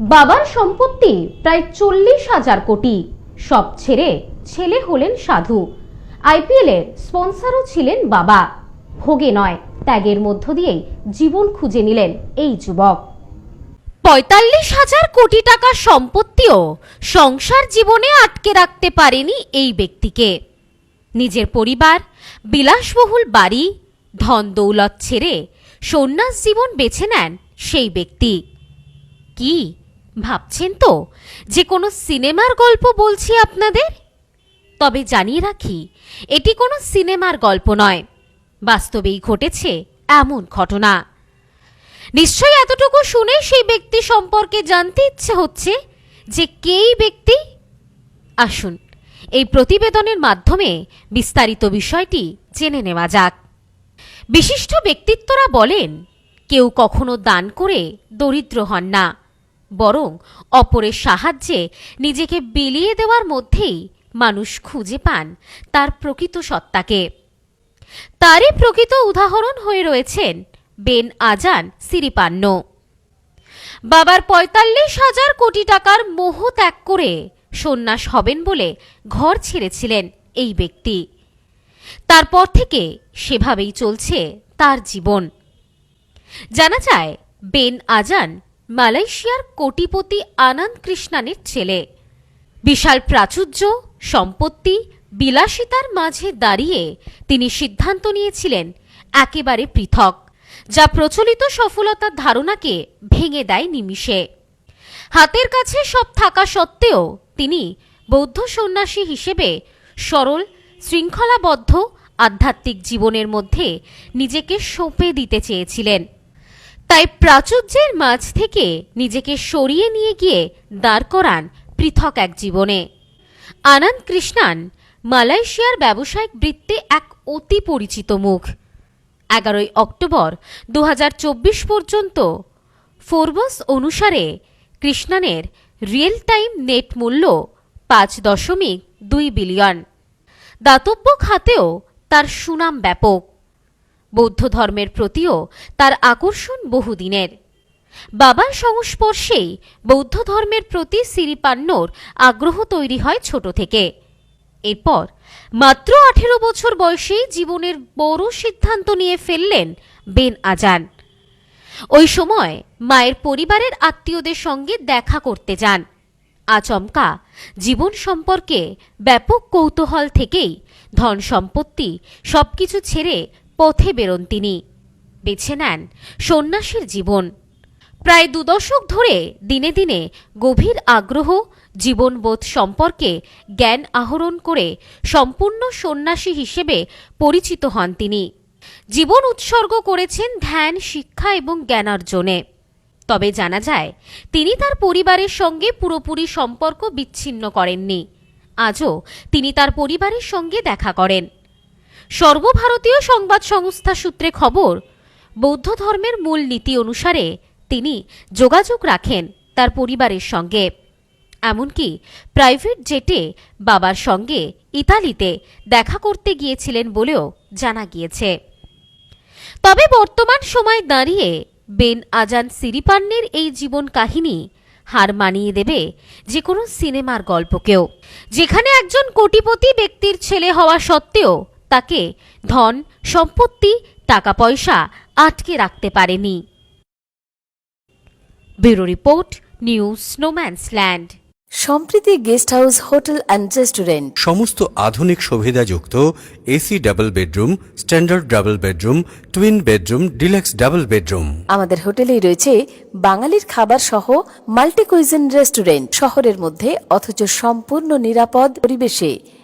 বাবার সম্পত্তি প্রায় চল্লিশ হাজার কোটি। সব ছেড়ে ছেলে হলেন সাধু। আইপিএল এর স্পন্সরও ছিলেন বাবা। ভোগে নয়, ত্যাগের মধ্য দিয়েই জীবন খুঁজে নিলেন এই যুবক। পঁয়তাল্লিশ হাজার কোটি টাকা সম্পত্তিও সংসার জীবনে আটকে রাখতে পারেনি এই ব্যক্তিকে। নিজের পরিবার, বিলাসবহুল বাড়ি, ধন দৌলত ছেড়ে সন্ন্যাস জীবন বেছে নেন সেই ব্যক্তি। কি ভাবছেন তো? যে কোনো সিনেমার গল্প বলছি আপনাদের? তবে জানিয়ে রাখি, এটি কোনো সিনেমার গল্প নয়। বাস্তবেই ঘটেছে এমন ঘটনা। নিশ্চয়ই এতটুকু শুনে সেই ব্যক্তি সম্পর্কে জানতে ইচ্ছে হচ্ছে যে কেই ব্যক্তি? আসুন, এই প্রতিবেদনের মাধ্যমে বিস্তারিত বিষয়টি জেনে নেওয়া যাক। বিশিষ্ট ব্যক্তিত্বরা বলেন, কেউ কখনো দান করে দরিদ্র হন না। বরং অপরের সাহায্যে নিজেকে বিলিয়ে দেওয়ার মধ্যেই মানুষ খুঁজে পান তার প্রকৃত সত্তাকে। তারই প্রকৃত উদাহরণ হয়ে রয়েছেন বেন আজান সিরিপান্ন। বাবার পঁয়তাল্লিশ হাজার কোটি টাকার মোহ ত্যাগ করে সন্ন্যাস হবেন বলে ঘর ছেড়েছিলেন এই ব্যক্তি। তারপর থেকে সেভাবেই চলছে তার জীবন। জানা যায়, বেন আজান মালয়েশিয়ার কোটিপতি আনন্দ কৃষ্ণানের ছেলে। বিশাল প্রাচুর্য, সম্পত্তি, বিলাসিতার মাঝে দাঁড়িয়ে তিনি সিদ্ধান্ত নিয়েছিলেন, একেবারে পৃথক, যা প্রচলিত সফলতার ধারণাকে ভেঙে দেয় নিমিষে। হাতের কাছে সব থাকা সত্ত্বেও তিনি বৌদ্ধ সন্ন্যাসী হিসেবে সরল, শৃঙ্খলাবদ্ধ, আধ্যাত্মিক জীবনের মধ্যে নিজেকে সঁপে দিতে চেয়েছিলেন। তাই প্রাচুর্যের মাঝ থেকে নিজেকে সরিয়ে নিয়ে গিয়ে দাঁড় করান পৃথক এক জীবনে। আনন্দ কৃষ্ণান, মালয়েশিয়ার ব্যবসায়িক বৃত্তে এক অতি পরিচিত মুখ। এগারোই অক্টোবর দু হাজার চব্বিশ পর্যন্ত ফোরবস অনুসারে কৃষ্ণানের রিয়েল টাইম নেট মূল্য পাঁচ দশমিক দুই বিলিয়ন। দাতব্য খাতেও তার সুনাম ব্যাপক। বৌদ্ধ ধর্মের প্রতিও তার আকর্ষণ বহুদিনের। বাবার সংস্পর্শেই বৌদ্ধ ধর্মের প্রতি সিরিপান্নর আগ্রহ তৈরি হয় ছোট থেকে। এরপর মাত্র আঠেরো বছর বয়সেই জীবনের বড় সিদ্ধান্ত নিয়ে ফেললেন বেন আজান। ওই সময় মায়ের পরিবারের আত্মীয়দের সঙ্গে দেখা করতে যান। আচমকা জীবন সম্পর্কে ব্যাপক কৌতূহল থেকেই ধন সম্পত্তি সবকিছু ছেড়ে পথে বেরোন তিনি। বেছে নেন সন্ন্যাসীর জীবন। প্রায় দুদশক ধরে দিনে দিনে গভীর আগ্রহ, জীবনবোধ সম্পর্কে জ্ঞান আহরণ করে সম্পূর্ণ সন্ন্যাসী হিসেবে পরিচিত হন তিনি। জীবন উৎসর্গ করেছেন ধ্যান, শিক্ষা এবং জ্ঞানার্জনে তবে জানা যায়, তিনি তার পরিবারের সঙ্গে পুরোপুরি সম্পর্ক বিচ্ছিন্ন করেননি। আজও তিনি তার পরিবারের সঙ্গে দেখা করেন। সর্বভারতীয় সংবাদ সংস্থা সূত্রে খবর, বৌদ্ধ ধর্মের মূল নীতি অনুসারে তিনি যোগাযোগ রাখেন তার পরিবারের সঙ্গে। এমনকি প্রাইভেট জেটে বাবার সঙ্গে ইতালিতে দেখা করতে গিয়েছিলেন বলেও জানা গিয়েছে। তবে বর্তমান সময় দাঁড়িয়ে বেন আজান সিরিপান্নের এই জীবন কাহিনী হার মানিয়ে দেবে যে কোনো সিনেমার গল্পকেও। যেখানে একজন কোটিপতি ব্যক্তির ছেলে হওয়া সত্ত্বেও তাকে ধন সম্পত্তি টাকা পয়সা আটকে রাখতে পারেনি। Bureau report news snowman's land. Sampriti guest house hotel and restaurant. সমস্ত আধুনিক সুবিধাযুক্ত AC double bedroom standard double bedroom twin bedroom deluxe double bedroom. আমাদের হোটেলেই রয়েছে বাঙালির খাবার সহ মাল্টি কুইজিন রেস্টুরেন্ট শহরের মধ্যে অথচ সম্পূর্ণ নিরাপদ পরিবেশে।